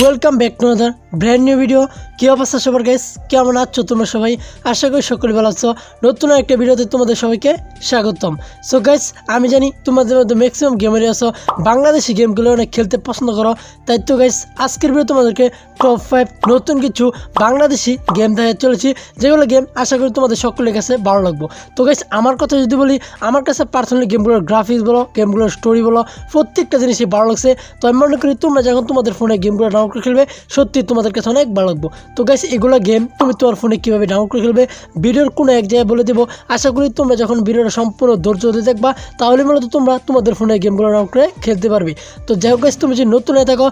Welcome back to another brand new video কী অবস্থা সবার guys কেমন আছো তোমরা সবাই? আশা করি সকলে ভালো আছো। নতুন একটা ভিডিওতে তোমাদের সবাইকে স্বাগতম। সো গাইস আমি জানি তোমাদের মধ্যে ম্যাক্সিমাম গেমারই আছো। বাংলাদেশি গেমগুলো অনেক খেলতে পছন্দ করো। তাই তো গাইস আজকের ভিডিও তোমাদেরকে টপ ফাইভ নতুন কিছু বাংলাদেশি গেম দেখা চলেছি। যেগুলো গেম আশা করি তোমাদের সকলের কাছে ভালো লাগবো। তো গাইস আমার কথা যদি বলি, আমার কাছে পার্সোনালি গেমগুলোর গ্রাফিক্স বলো গেমগুলোর স্টোরি বলো, প্রত্যেকটা জিনিসই ভালো লাগছে। তো আমি মনে করি তোমরা যখন তোমাদের ফোনে গেমগুলো ডাউনলোড করে খেলবে। সত্যি তোমাদের কাছে অনেক ভালো লাগবো। তো গাইস এগুলো গেম তুমি তোমার ফোনে কীভাবে ডাউনলোড করে খেলবে ভিডিওর কোনো এক জায়গায় বলে দেবো। আশা করি তোমরা যখন ভিডিওটা সম্পূর্ণ ধৈর্য দিয়ে দেখবা তাহলে মূলত তোমরা তোমাদের ফোনে গেমগুলো ডাউনলোড করে খেলতে পারবে। তো যাই হোক guys, তুমি যদি নতুন হয়ে থাকো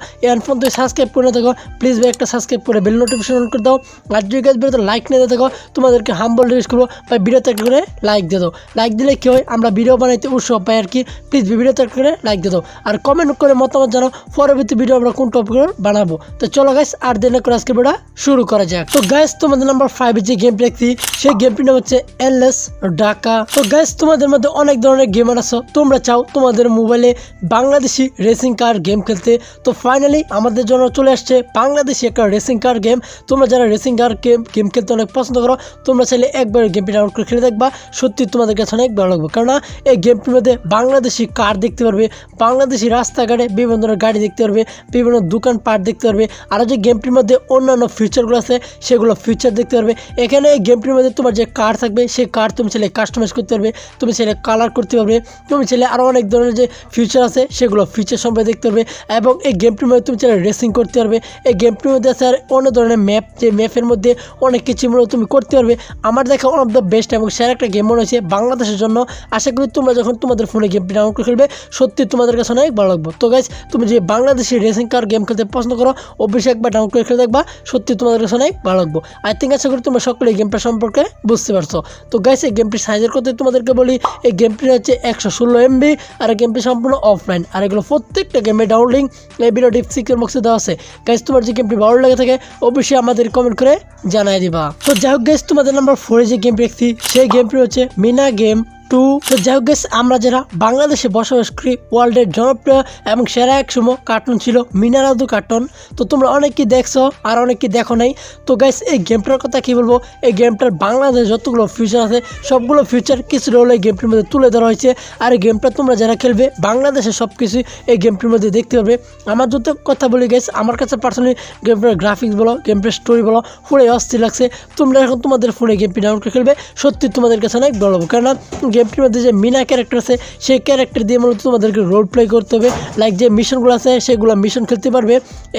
ফোন তুমি সাবস্ক্রাইব করে থাকো প্লিজ ভাই একটা সাবস্ক্রাইব করে বেল নোটিফিকেশন অন করে দাও। আর যদি গাছ ভিডিওতে লাইক নিয়ে থাকো তোমাদেরকে হাম্বল রিকোয়েস্ট করব বা ভিডিওতে একটা করে লাইক দিয়ে দাও। লাইক দিলে কী হয় আমরা ভিডিও বানাইতে উৎসব পাই আর কি। প্লিজ ভিডিওতে একটা করে লাইক দিয়ে দাও। আর কমেন্ট করে মতামত জানাও পরবর্তী ভিডিও আমরা কোন টপিকের বানাবো। তো চলো গাইস আর দেরি করে আজকে ভিডিওটা শুরু করা যাক। তো গাইস তোমাদের নাম্বার ফাইভে যে গেমটি দেখছি, সেই গেমটির নাম হচ্ছে এনলেস ডাকা তো গাইস তোমাদের মধ্যে অনেক ধরনের গেমার আছো, তোমরা চাও তোমাদের মোবাইলে বাংলাদেশি রেসিং কার গেম খেলতে। তো ফাইনালি আমাদের জন্য চলে আসছে বাংলাদেশি একটা রেসিং কার গেম তোমরা যারা রেসিং কার গেম গেম খেলতে অনেক পছন্দ করো, তোমরা চাইলে একবার গেমটি ডাউনলোড করে খেলে দেখবা। সত্যি তোমাদের কাছে অনেক ভালো লাগবে, কেননা এই গেমটির মধ্যে বাংলাদেশি কার দেখতে পারবে, বাংলাদেশি রাস্তাঘাটে বিভিন্ন ধরনের গাড়ি দেখতে পারবে, বিভিন্ন দোকান পাট দেখতে পারবে। আরও যে গেমটির মধ্যে অন্যান্য ফিচারগুলো আছে, সেগুলো ফিচার দেখতে পারবে। এখানে এই গেমটির মধ্যে তোমার যে কার থাকবে, সেই কার তুমি চাইলে কাস্টমাইজ করতে পারবে, তুমি চাইলে কালার করতে পারবে, তুমি চাইলে আরও অনেক ধরনের যে ফিচার আছে, সেগুলো ফিচার সম্পর্কে দেখতে পারবে। এবং এই গেমটির মধ্যে তুমি চাইলে রেসিং করতে পারবে। এই গেমটির মধ্যে আছে আর অন্য ধরনের ম্যাপ যে ম্যাপের মধ্যে অনেক কিছু তুমি করতে পারবে। আমার দেখা ওয়ান অফ দ্য বেস্ট এবং সেরা একটা গেম মনে হয়েছে বাংলাদেশের জন্য। আশা করি তোমরা যখন তোমাদের ফোনে গেমটি ডাউনলোড করে খেলবে সত্যি তোমাদের কাছে অনেক ভালো লাগবে। তো গাইজ তুমি যে বাংলাদেশি রেসিং কার গেম খেলতে পছন্দ করো, অবশ্যই একবার ডাউনলোড করে খেলে দেখবা, সত্যি তোমাদের কাছে অনেক ভালো লাগবে। আই থিঙ্ক আশা করি তোমরা সকলে এই গেমটা সম্পর্কে বুঝতে পারছ। তো গাইস এই গেমটির সাইজের কথা তোমাদেরকে বলি, এই গেমটি হচ্ছে একশো ষোলো এমবি আর এই গেমটি সম্পূর্ণ অফলাইন আর এগুলো প্রত্যেকটা গেমে ডাউনলিং এই ভিডিও ডিপসিকের বক্সে দেওয়া আছে। গাইস তোমার যে গেমটি ভালো লাগে থাকে, অবশ্যই আমাদের কমেন্ট করে জানাই দিবা। তো যাই হোক গাইস তোমাদের নাম্বার ফোরে যে গেমটি দেখছি, সেই গেমটি হচ্ছে মিনা গেম টু তো যাই হোক আমরা যারা বাংলাদেশে বসবাস করি ওয়ার্ল্ডের জনপ্রিয় এবং সেরা এক সময় কার্টুন ছিল মিনারাদু কার্টুন তো তোমরা অনেকেই দেখছ, আর অনেকেই দেখো নাই। তো গাইস এই গেমটার কথা কি বলব? এই গেমটার বাংলাদেশে যতগুলো ফিউচার আছে, সবগুলো ফিউচার কিছু হলে এই গেমটির মধ্যে তুলে ধরা হয়েছে। আর এই গেমটা তোমরা যারা খেলবে বাংলাদেশে সব কিছুই এই গেমটির মধ্যে দেখতে পাবে আমার যত কথা বলি গেছ আমার কাছে পার্সোনালি গেমটার গ্রাফিক্স বলো গেমটার স্টোরি বলো পুরো অস্থির লাগছে। তোমরা এখন তোমাদের ফোনে গেমটি ডাউনলোড করে খেলবে। সত্যি তোমাদের কাছে অনেক ভালো হবে কেননা গেমটির মধ্যে যে মিনা ক্যারেক্টার আছে, সেই ক্যারেক্টার দিয়ে মূলত তোমাদেরকে রোল প্লে করতে হবে। লাইক যে মিশনগুলো আছে, সেগুলো মিশন খেলতে পারবে।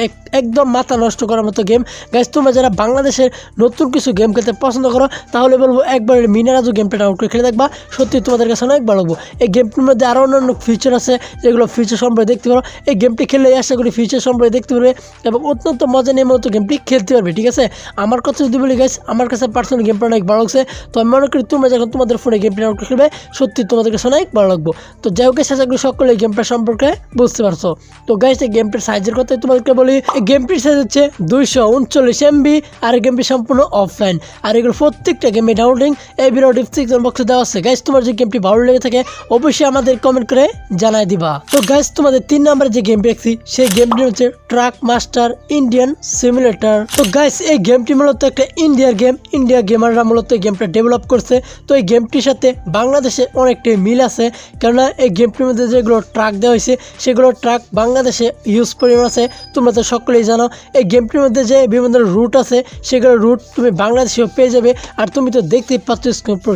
এক একদম মাথা নষ্ট করার মতো গেম গাইজ তোমরা যারা বাংলাদেশের নতুন কিছু গেম খেলতে পছন্দ করো, তাহলে বলব একবার মিনারাজু গেমটা ডাউনলোড করে খেলে দেখবা। সত্যি তোমাদের কাছে অনেক ভালো লাগবো। এই গেমটির মধ্যে আরও অন্যান্য ফিচার আছে, যেগুলো ফিচার সম্পর্কে দেখতে পারো। এই গেমটি খেললে আশা করি ফিচার সম্পর্কে দেখতে পারবে এবং অত্যন্ত মজা নিয়ে মূলত গেমটি খেলতে পারবে, ঠিক আছে? আমার কথা যদি বলি গাইজ আমার কাছে পার্সোনাল গেমটা অনেক ভালো লাগছে। তো আমি মনে করি তোমরা যখন তোমাদের ফোনে গেমটি ডাউনলোড খেলবে সত্যি তোমাদের কাছে অনেক ভালো লাগবো। তো যাই হোক আশা করি সকলে গেমটা সম্পর্কে বুঝতে পারছ। তো গাইজ এই গেমটির সাইজের কথা তোমাদেরকে বলি, এই গেমটির সাইজ হচ্ছে দুইশো উনচল্লিশ এমবি আর এই গেমটি সম্পূর্ণ অফলাইন আর এগুলো প্রত্যেকটা গেমে ডাউনলোডিং এই ভিডিও ডিসক্রিপশন বক্সে দেওয়া আছে। গাইজ তোমার যে গেমটি ভালো লেগে থাকে, অবশ্যই আমাদের কমেন্ট করে জানাই দিবা। তো গাইস তোমাদের তিন নম্বরে যে গেমটি দেখছি, সেই গেমটি হচ্ছে ট্রাক মাস্টার ইন্ডিয়ান সিমুলেটর তো গাইস এই গেমটি মূলত একটা ইন্ডিয়ার গেম ইন্ডিয়া গেমাররা মূলত এই গেমটা ডেভেলপ করছে। তো এই গেমটির সাথে বাংলাদেশে অনেকটাই মিল আছে। কেননা এই গেমটির মধ্যে যেগুলো ট্রাক দেওয়া হয়েছে, সেগুলো ট্রাক বাংলাদেশে ইউজ পরিমাণ আছে। তোমরা তো সকলেই জানো, এই গেমটির মধ্যে যে বিভিন্ন রুট আছে, সেগুলো রুট তুমি বাংলাদেশেও পেয়ে যাবে। আর তুমি তো দেখতেই পাচ্ছ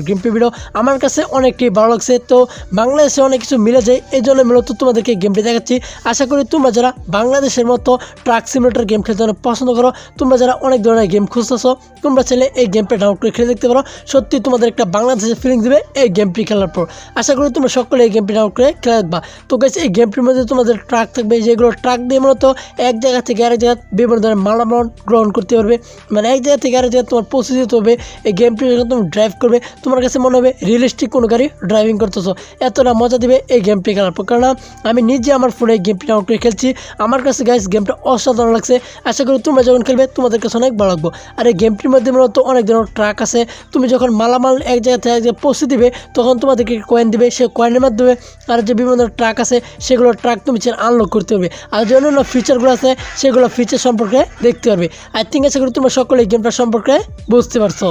গেমটি ভিডিও আমার কাছে অনেকটাই ভালো লাগছে। তো বাংলাদেশে অনেক কিছু মিলে যায়, এই জন্য মূলত তোমাদেরকে গেমটি দেখাচ্ছি। আশা করি তোমরা যারা বাংলাদেশের মতো ট্রাক সিমুলেটার গেম খেলতে অনেক পছন্দ করো, তোমরা যারা অনেক ধরনের গেম খুঁজতেছো, তোমরা চাইলে এই গেমটা ডাউনলোড করে খেলে দেখতে পারো। সত্যি তোমাদের একটা বাংলাদেশের ফিলিং দেবে, এই গেমটি খেলার পর। আশা করি তোমরা সকলে এই গেমটি ডাউনলোড করে খেলে দেখবা। তো গেছে এই গেমটির মধ্যে তোমাদের ট্রাক থাকবে যেগুলো ট্রাক দিয়ে মূলত এক জায়গা থেকে আরেক জায়গা বিভিন্ন ধরনের মালামাল গ্রহণ করতে পারবে। মানে এক জায়গা থেকে আরেক জায়গায় তোমার পৌঁছে যেতে হবে। এই গেমটি যখন তুমি ড্রাইভ করবে, তোমার কাছে মনে হবে রিয়েলিস্টিক কোনো গাড়ি ড্রাইভিং করতেছো। এতটা মজা দিবে এই গেমটি খেলার পর। কারণ আমি নিজে আমার ফোনে এই গেমটি ডাউনলোড করে খেলছি। আমার কাছে গাইস গেমটা অসাধারণ লাগছে। আশা করি তোমরা যখন খেলবে, তোমাদের কাছে অনেক ভালো লাগবো। আর এই গেমটির মধ্যে মূলত অনেক ধরনের ট্রাক আছে। তুমি যখন মালামাল এক জায়গা থেকে এক জায়গায় পৌঁছে দিবে, তখন তোমাদেরকে কয়েন দিবে, সে কয়েনের মাধ্যমে আর যে বিভিন্ন ট্রাক আছে, সেগুলো ট্রাক তুমি আনলক করতে পারবে। আর যে অন্যান্য ফিচারগুলো আছে, সেগুলো ফিচার সম্পর্কে দেখতে পারবে। আই থিঙ্ক করি তোমরা সকলে এই গেমটা সম্পর্কে বুঝতে পারছ।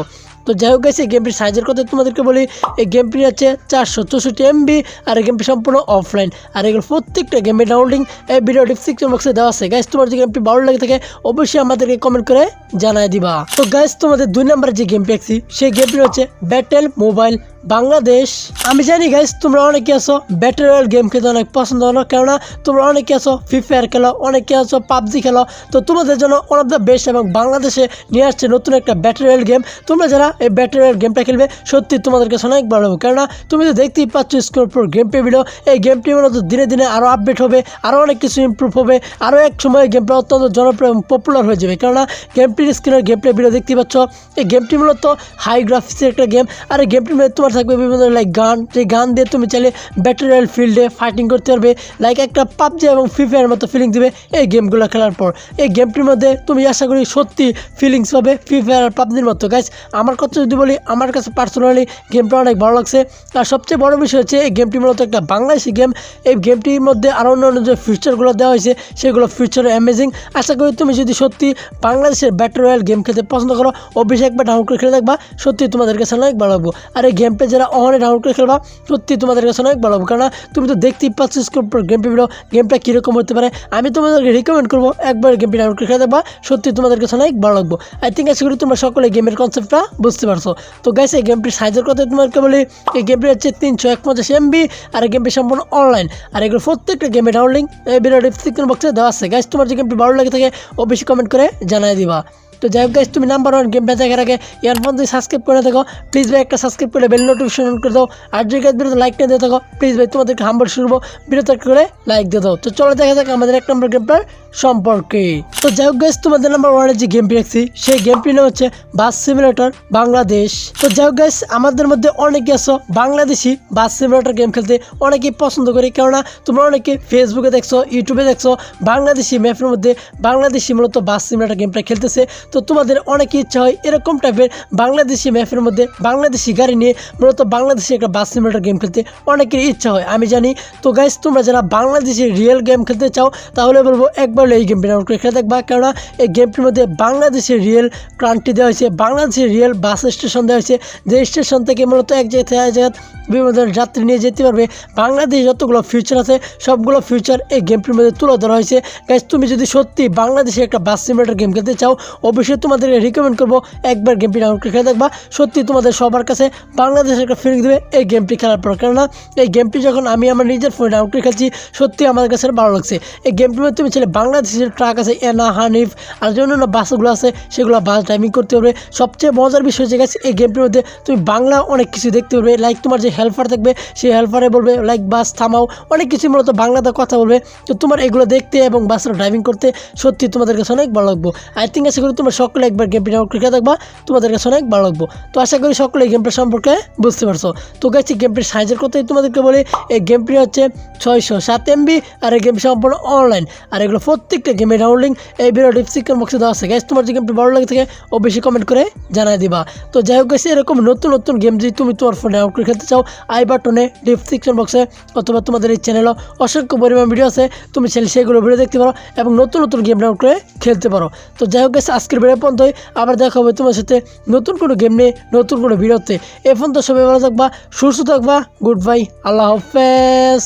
তো যাই হোক এই গেমটির সাইজের কথা তোমাদেরকে বলি। এই গেমটি হচ্ছে চারশো চৌষট্টি এমবি আর এই গেমটি সম্পূর্ণ অফলাইন আর এগুলো প্রত্যেকটা গেমের ডাউনলোডিং এই ভিডিও ডিসক্রিপশন বক্সে দেওয়া আছে। গাইস তোমার যে গেমটি ভালো লাগে থাকে, অবশ্যই আমাদেরকে কমেন্ট করে জানাই দিবা। তো গাইস তোমাদের দুই নম্বরে যে গেম পেয়েছি সেই গেমটি হচ্ছে ব্যাটেল মোবাইল বাংলাদেশ, আমি জানি গাইস তোমরা অনেকে আছো ব্যাটেল রয়্যাল গেম খেতে অনেক পছন্দ করো, কেননা তোমরা অনেকে আছো ফ্রি ফায়ার খেলো, অনেকে আছো পাবজি খেলো। তো তোমাদের জন্য ওয়ান অফ দ্য বেস্ট এবং বাংলাদেশে নিয়ে আসছে নতুন একটা ব্যাটেল রয়্যাল গেম তোমরা যারা এই ব্যাটেল রয়্যাল গেমটা খেলবে, সত্যি তোমাদের কাছে অনেক ভালো হবে কেননা তুমি তো দেখতেই পাচ্ছ স্কোর পর গেম পে ভিডিও এই গেমটি মূলত দিনে দিনে আরও আপডেট হবে আরও অনেক কিছু ইমপ্রুভ হবে আরও এক সময় গেমটা অত্যন্ত জনপ্রিয় এবং পপুলার হয়ে যাবে। কেননা গেমটির স্ক্রিনের গেম প্লে ভিডিও দেখতে পাচ্ছ, এই গেমটি মূলত হাই গ্রাফিক্সের একটা গেম আর এই মধ্যে তোমার থাকবে বিভিন্ন লাইক গান। সেই গান দিয়ে তুমি চাইলে ব্যাটেল রয়্যাল ফিল্ডে ফাইটিং করতে পারবে। লাইক একটা পাবজি এবং ফ্রি ফায়ার মতো ফিলিং দিবে এই গেমগুলো খেলার পর। এই গেমটির মধ্যে তুমি আশা করি সত্যি ফিলিংস পাবে ফ্রি ফায়ার আর পাবজির মতো। গাইজ আমার কথা যদি বলি, আমার কাছে পার্সোনালি গেমটা অনেক ভালো লাগছে। আর সবচেয়ে বড় বিষয় হচ্ছে এই গেমটি মূলত একটা বাংলাদেশি গেম এই গেমটির মধ্যে আরও অন্যান্য যে ফিচারগুলো দেওয়া হয়েছে, সেগুলো ফিচার অ্যামেজিং আশা করি তুমি যদি সত্যি বাংলাদেশের ব্যাটল রয়্যাল গেম খেলতে পছন্দ করো, অবশ্যই একবার ডাউনলোড করে খেলে দেখবা। সত্যি তোমাদের কাছে অনেক ভালো লাগবো। আর এই গেমটা যারা অনে ডাউনলোড করে খেলবা সত্যি তোমাদের কাছে অনেক ভালো লাগবে কারণ তুমি তো দেখতেই পাচ্ছ গেম ভিডিও গেমটা কীরকম হতে পারে। আমি তোমাদেরকে রিকমেন্ড করব, একবার গেমটি ডাউনলোড করে খেলে দেখবা, সত্যি তোমাদের কাছে অনেক ভালো লাগবো। আই থিঙ্ক আশা করি তোমরা সকলে গেমের কনসেপ্টটা বুঝতে পারছ। তো গাইস এই গেমটির সাইজের কথা তোমাকে বলি, এই গেমটি হচ্ছে তিনশো এক পঞ্চাশ এমবি আর এই গেমটি সম্পূর্ণ অনলাইন আর এগুলো প্রত্যেকটা গেমে ডাউনলিং এই ভিডিও ডিসক্রিপশন বক্সে দেওয়া আছে। গাইস তোমার যে গেমটি ভালো লাগে থাকে, অবশ্যই কমেন্ট করে জানাই দিবা। তো যাই হোক গাইস তুমি নাম্বার ওয়ান গেম দেখার আগে ইয়ারফোন দিয়ে সাবস্ক্রাইব করে দেখো। প্লিজ ভাই, একটা সাবস্ক্রাইব করে বেল নোটিফিকেশন অন করে দাও। আর যদি গাইস ভিডিওতে লাইক না দিয়ে থাকো প্লিজ ভাই, তোমাদেরকে হাম্বল শুরু ভিডিওতে করে লাইক দিয়ে দাও। তো চলো দেখা যাক আমাদের এক নম্বর গেমটার সম্পর্কে। তো যাই হোক গাইস তোমাদের নাম্বার ওয়ানের যে গেমটি রাখছি সেই গেমটি নাম হচ্ছে বাস সিমুলেটর বাংলাদেশ তো যাই হোক গাইস আমাদের মধ্যে অনেকে আছো বাংলাদেশি বাস সিমুলেটর গেম খেলতে অনেকেই পছন্দ করি, কেননা তোমরা অনেকে ফেসবুকে দেখছ ইউটিউবে দেখছ, বাংলাদেশি ম্যাপের মধ্যে বাংলাদেশি মূলত বাস সিমুলেটর গেমটা খেলতেছে। তো তোমাদের অনেক ইচ্ছা হয় এরকম টাইপের বাংলাদেশি ম্যাপের মধ্যে বাংলাদেশি গাড়ি নিয়ে মূলত বাংলাদেশি একটা বাস সিমুলেটর গেম খেলতে অনেকের ইচ্ছা হয়, আমি জানি। তো গাইস তোমরা যারা বাংলাদেশি রিয়েল গেম খেলতে চাও, তাহলে বলব একবার হলে এই গেমটি ডাউনলোড করে খেলে দেখবা কেননা এই গেমটির মধ্যে বাংলাদেশের রিয়েল ক্রান্তি দেওয়া হয়েছে। বাংলাদেশের রিয়েল বাস স্টেশন দেওয়া হয়েছে। যে স্টেশন থেকে মূলত এক জায়গা থেকে বিভিন্ন ধরনের যাত্রী নিয়ে যেতে পারবে। বাংলাদেশ যতগুলো ফিউচার আছে, সবগুলো ফিউচার এই গেমটির মধ্যে তুলে ধরা হয়েছে। গাইজ তুমি যদি সত্যি বাংলাদেশে একটা বাস সিমুলেটর গেম খেলতে চাও, অবশ্যই তোমাদেরকে রিকমেন্ড করব, একবার গেমটি ডাউনলোড করে খেলে দেখবা। সত্যি তোমাদের সবার কাছে বাংলাদেশের একটা ফিলিং দেবে এই গেমটি খেলার পর। কেননা, এই গেমটি যখন আমি আমার নিজের ফোনে ডাউনলোড করে খেলছি, সত্যি আমার কাছে ভালো লাগছে। এই গেমটির মধ্যে তুমি ছেলে বাংলাদেশের ট্রাক আছে এনা হানিফ আর যে অন্যান্য বাসগুলো আছে, সেগুলো বাস ড্রাইভিং করতে পারবে। সবচেয়ে মজার বিষয় হচ্ছে গেছে এই গেমটির মধ্যে তুমি বাংলা অনেক কিছু দেখতে পারবে। লাইক তোমার যে হেল্পার থাকবে সেই হেল্পারে বলবে লাইক বাস থামাও। অনেক কিছু মূলত বাংলাতে কথা বলবে। তো তোমার এগুলো দেখতে এবং বাসটা ড্রাইভিং করতে সত্যি তোমাদের কাছে অনেক ভালো লাগবো। আই থিঙ্ক আশা করি তোমরা সকলে একবার গেমটি ডাউনলোড করে দেখবা, তোমাদের কাছে অনেক ভালো লাগবো। তো আশা করি সকলে এই গেমটা সম্পর্কে বুঝতে পারছ। তো গেছি গেমটির সাইজের কথাই তোমাদেরকে বলি। এই গেমটি হচ্ছে ছয়শো সাত এমবি আর এই গেম সম্পূর্ণ অনলাইন আর এগুলো প্রত্যেকটা গেমের ডাউনলিং এই ভিডিও ডিসক্রিপশন বক্সে দেওয়া আছে। গ্যাস তোমার যে গেমটি ভালো লাগে থাকে, অবশ্যই কমেন্ট করে জানাই দিবা। তো যাই হোক গেছে এরকম নতুন নতুন গেম যদি তুমি তোমার ফোনে ডাউনলোড করে খেলতে চাও আই বাটনে ডিসক্রিপশন বক্সে অথবা তোমাদের এই চ্যানেলও অসংখ্য পরিমাণ ভিডিও আছে, তুমি চ্যানেল সেগুলো ভিডিও দেখতে পারো এবং নতুন নতুন গেম ডাউনলোড করে খেলতে পারো। তো যাই হোক আজকের ভিডিও পর্যন্তই। আবার দেখা হবে তোমার সাথে নতুন কোনো গেম নিয়ে, নতুন কোনো ভিডিওতে এখন তো সবাই ভালো থাকবা, সুস্থ থাকবা গুড বাই আল্লাহ হাফেজ।